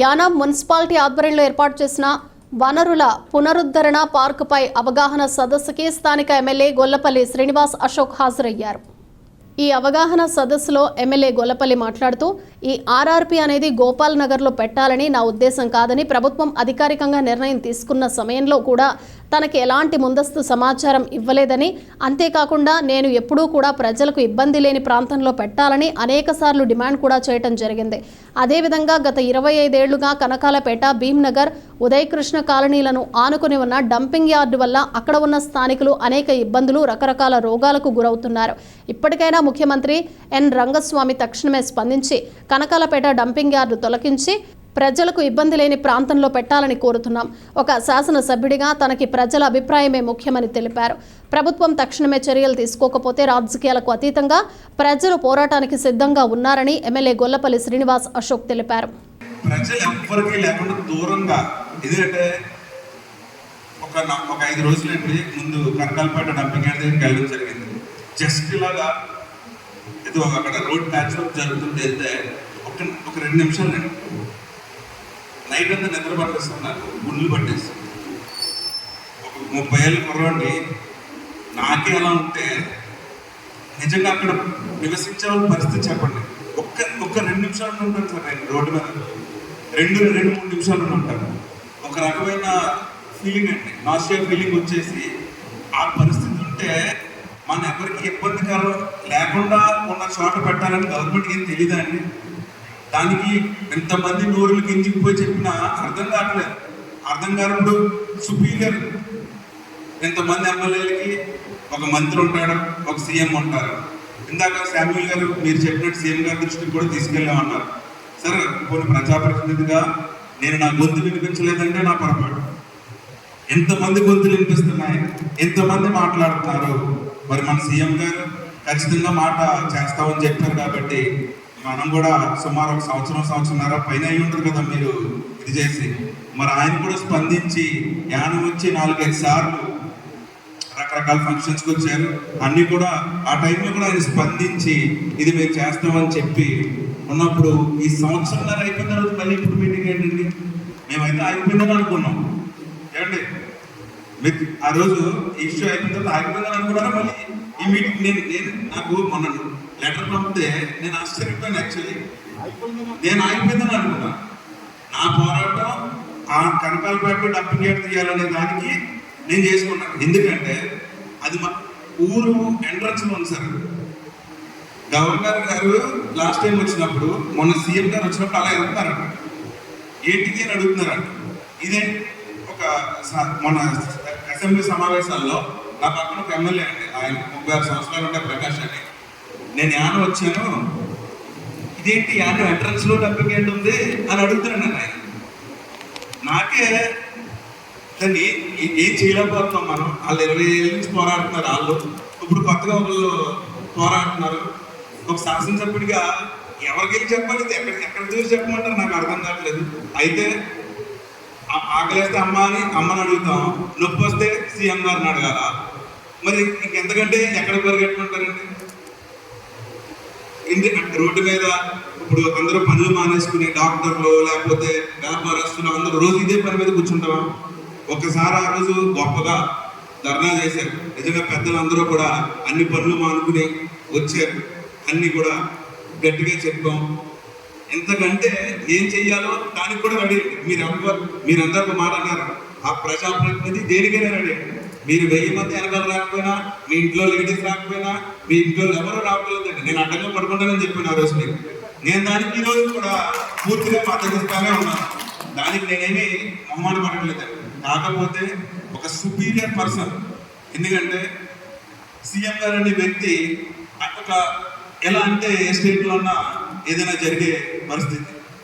Yanam municipality ఆధ్వర్యంలో ఏర్పాటు చేసిన వనరుల పునరుద్ధరణ పార్కుపై అవగాహన సదస్సుకి స్థానిక ఎమ్మెల్యే గొల్లపల్లి శ్రీనివాస్ అశోక్ హాజరయ్యారు. ఈ అవగాహన సదస్సులో ఎమ్మెల్యే గొల్లపల్లి మాట్లాడుతూ ఈ ఆర్ఆర్పి అనేది గోపాల్ నగర్లో పెట్టాలని నా ఉద్దేశం కాదని ప్రభుత్వం అధికారికంగా నిర్ణయం తీసుకున్న సమయంలో కూడా తనకి ఎలాంటి ముందస్తు సమాచారం ఇవ్వలేదని అంతేకాకుండా నేను ఎప్పుడూ కూడా ప్రజలకు ఇబ్బంది లేని ప్రాంతంలో పెట్టాలని అనేకసార్లు డిమాండ్ కూడా చేయటం జరిగింది. అదేవిధంగా గత ఇరవై ఐదేళ్ళుగా కనకాలపేట భీమ్నగర్ ఉదయకృష్ణ కాలనీలను ఆనుకుని ఉన్న డంపింగ్ యార్డు వల్ల అక్కడ ఉన్న స్థానికులు అనేక ఇబ్బందులు రకరకాల రోగాలకు గురవుతున్నారు. ఇప్పటికైనా ముఖ్యమంత్రి ఎన్. రంగస్వామి తక్షణమే స్పందించి కనకాలపేట డంపింగ్ యార్డు తొలగించి ప్రజలకు ఇబ్బంది లేని ప్రాంతంలో పెట్టాలని కోరుతున్నాం. ఒక శాసనసభ్యుడిగా తనకి ప్రజల అభిప్రాయమే ముఖ్యమని తెలిపారు. ప్రభుత్వం తక్షణమే చర్యలు తీసుకోకపోతే రాజకీయాలకు అతీతంగా ప్రజలు పోరాటానికి సిద్ధంగా ఉన్నారని ఎమ్మెల్యే గొల్లపల్లి శ్రీనివాస్ అశోక్ తెలిపారు. ప్రజలు లేకుండా దూరంగా ఒక ఒక ఐదు రోజులండి ముందు కనకాలపేట డంపింగ్ యార్డ్ దగ్గరికి వెళ్ళడం జరిగింది. జస్ట్ ఇలాగా ఏదో అక్కడ రోడ్ ప్యాచ్ జరుగుతుంటే జరుగుతుంది వెళ్తే ఒక ఒక రెండు నిమిషాలు నేను నైట్ అంతా నిద్ర పట్టేస్తాను నాకు గుండెలు పట్టేసి ఒక ముప్పై ఏళ్ళు కుర్రోండి నాకే ఎలా ఉంటే నిజంగా అక్కడ నివసించే పరిస్థితి చెప్పండి. ఒక్క ఒక్క రెండు నిమిషాలు ఉంటాను సార్ నేను రోడ్డు మీద. రెండు రెండు మూడు నిమిషాలు ఉంటాను ఒక రకమైన ఫీలింగ్ అండి. నాసియా ఫీలింగ్ వచ్చేసి ఆ పరిస్థితి ఉంటే మన ఎవరికి ఇబ్బందికరం లేకుండా ఉన్న చోట పెట్టాలని గవర్నమెంట్కి ఏం తెలియదా అండి దానికి ఎంతమంది నోరులు గింజిపోయి చెప్పినా అర్థం కావట్లేదు. అర్థం కానప్పుడు సుపీరియర్ ఎంతమంది ఎమ్మెల్యేలకి ఒక మంత్రి ఉంటాడు ఒక సీఎం ఉంటారు. ఇందాక శామ్యుల్ గారు మీరు చెప్పినట్టు సీఎం గారి దృష్టికి కూడా తీసుకెళ్ళామన్నారు సరే కొన్ని ప్రజాప్రతినిధిగా నేను నా గొంతు వినిపించలేదంటే నా పొరపాటు. ఎంతమంది గొంతులు వినిపిస్తున్నాయి? ఎంతమంది మాట్లాడుతున్నారు? మరి మన సీఎం గారు ఖచ్చితంగా మాట చేస్తామని చెప్పారు కాబట్టి మనం కూడా సుమారు ఒక సంవత్సరం సంవత్సరంన్నర పైన అయి ఉంటుంది కదా మీరు ఇది చేసి. మరి ఆయన కూడా స్పందించి యానం వచ్చి నాలుగైదు సార్లు రకరకాల ఫంక్షన్స్కి వచ్చారు. అన్ని కూడా ఆ టైంలో కూడా ఆయన స్పందించి ఇది మేము చేస్తామని చెప్పి ఉన్నప్పుడు ఈ సంవత్సరంన్నర అయిపోయిన తర్వాత మళ్ళీ ఇప్పుడు మీటింగ్ ఏంటండి? మేమైతే ఆగిపోయిందని అనుకున్నాం. ఏమండి? ఆ రోజు ఇష్యూ అయిపోయిన తర్వాత ఆగిపోయిందని అనుకున్నారా మళ్ళీ? ఈ మీటింగ్ నేను నేను నాకు మొన్న లెటర్ పంపితే నేను ఆశ్చర్యపోయాను యాక్చువల్లీ. నేను ఆగిపోయిందని అనుకున్నా. నా పోరాటం ఆ కనకాలపేట డంపింగ్ యార్డ్ తీయాలనే దానికి నేను చేసుకున్నాను ఎందుకంటే అది మా ఊరు ఎంట్రన్స్ ఉంది sir governor garu last time వచ్చినప్పుడు మొన్న సీఎం గారు వచ్చినప్పుడు అలా వెళ్తున్నారంట ఏంటిది అని అడుగుతున్నారంట. ఇదే ఒక స- మన అసెంబ్లీ సమావేశాల్లో నా పక్కన ఒక ఎమ్మెల్యే అండి. ఆయన ముప్పై ఆరు సంవత్సరాలు ఉండే ప్రకాష్ అని నేను యాన వచ్చాను. ఇదేంటి యాన ఎంట్రన్స్లో డబ్బింగ్ ఏంటి ఉంది అని అడుగుతున్నాను ఆయన. నాకే దాన్ని ఏం చేయలేకపోతున్నాం మనం. వాళ్ళు ఇరవై ఏళ్ళ నుంచి పోరాడుతున్నారు. వాళ్ళు ఇప్పుడు కొత్తగా వాళ్ళు పోరాడుతున్నారు. ఒక శాసనసభ్యుడిగా ఎవరికి వెళ్ళి చెప్పాలి? ఎక్కడ ఎక్కడ చూసి చెప్పమంటారు నాకు అర్థం కావట్లేదు. అయితే ఆ- ఆకలేస్తే అమ్మ అని అమ్మని అడుగుతాం. నొప్పి వస్తే సీఎం గారిని అడగాల? మరి ఇంకెంతకంటే ఎక్కడ పరిగెట్టమంటారండి ఇంటి రోడ్డు మీద ఇప్పుడు అందరూ పనులు మానేసుకుని డాక్టర్లు లేకపోతే వ్యాపారస్తులు అందరూ రోజు ఇదే పని మీద కూర్చుంటావా? ఒకసారి ఆ రోజు గొప్పగా ధర్నా చేశారు. నిజంగా పెద్దలందరూ కూడా అన్ని పనులు మానుకుని వచ్చారు. అన్ని కూడా గట్టిగా చెప్పాం. ఎంతకంటే ఏం చెయ్యాలో దానికి కూడా రెడీ మీరు ఎవరు మీరందరూ మాట అన్నారు. ఆ ప్రజాప్రతినిధి దేనికైనా రెడీ మీరు వెయ్యి మంది వెనకాల రాకపోయినా మీ ఇంట్లో లేడీస్ రాకపోయినా మీ ఇంట్లో ఎవరు రాకపోలేదండి నేను అడ్డంగా పడుకుంటానని చెప్పాను ఆ రోజు మీకు నేను దానికి ఈ రోజు కూడా పూర్తిగా మద్దతిస్తానే ఉన్నాను దానికి నేనేమి మొహమాట పడట్లేదండి కాకపోతే ఒక సుపీరియర్ పర్సన్ ఎందుకంటే సీఎం గారు అనే వ్యక్తి ఒక ఎలా అంటే ఏ స్టేట్లో ఉన్నా ఏదైనా జరిగే పరిస్థితి.